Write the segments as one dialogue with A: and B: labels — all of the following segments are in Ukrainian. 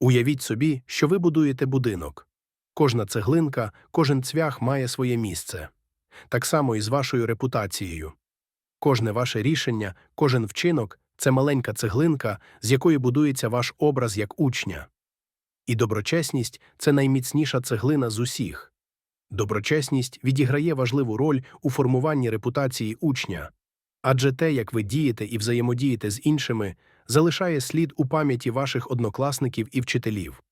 A: Уявіть собі, що ви будуєте будинок. Кожна цеглинка, кожен цвях має своє місце. Так само і з вашою репутацією. Кожне ваше рішення, кожен вчинок це маленька цеглинка, з якої будується ваш образ як учня. І доброчесність це найміцніша цеглина з усіх. Доброчесність відіграє важливу роль у формуванні репутації учня, адже те, як ви дієте і взаємодієте з іншими, залишає слід у пам'яті ваших однокласників і вчителів.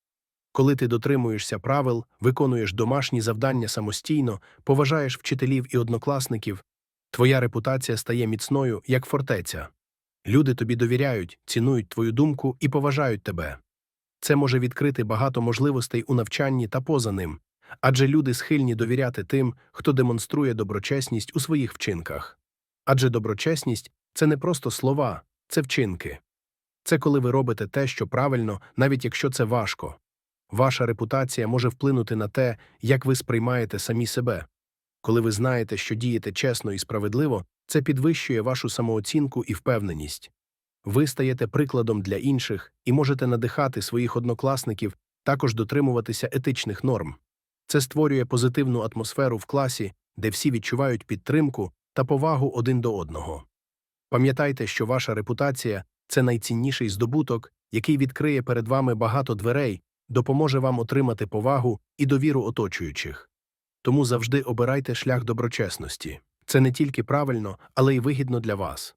A: Коли ти дотримуєшся правил, виконуєш домашні завдання самостійно, поважаєш вчителів і однокласників, твоя репутація стає міцною, як фортеця. Люди тобі довіряють, цінують твою думку і поважають тебе. Це може відкрити багато можливостей у навчанні та поза ним, адже люди схильні довіряти тим, хто демонструє доброчесність у своїх вчинках. Адже доброчесність це не просто слова, це вчинки. Це коли ви робите те, що правильно, навіть якщо це важко. Ваша репутація може вплинути на те, як ви сприймаєте самі себе. Коли ви знаєте, що дієте чесно і справедливо, це підвищує вашу самооцінку і впевненість. Ви стаєте прикладом для інших і можете надихати своїх однокласників також дотримуватися етичних норм. Це створює позитивну атмосферу в класі, де всі відчувають підтримку та повагу один до одного. Пам'ятайте, що ваша репутація це найцінніший здобуток, який відкриє перед вами багато дверей, допоможе вам отримати повагу і довіру оточуючих. Тому завжди обирайте шлях доброчесності. Це не тільки правильно, але й вигідно для вас.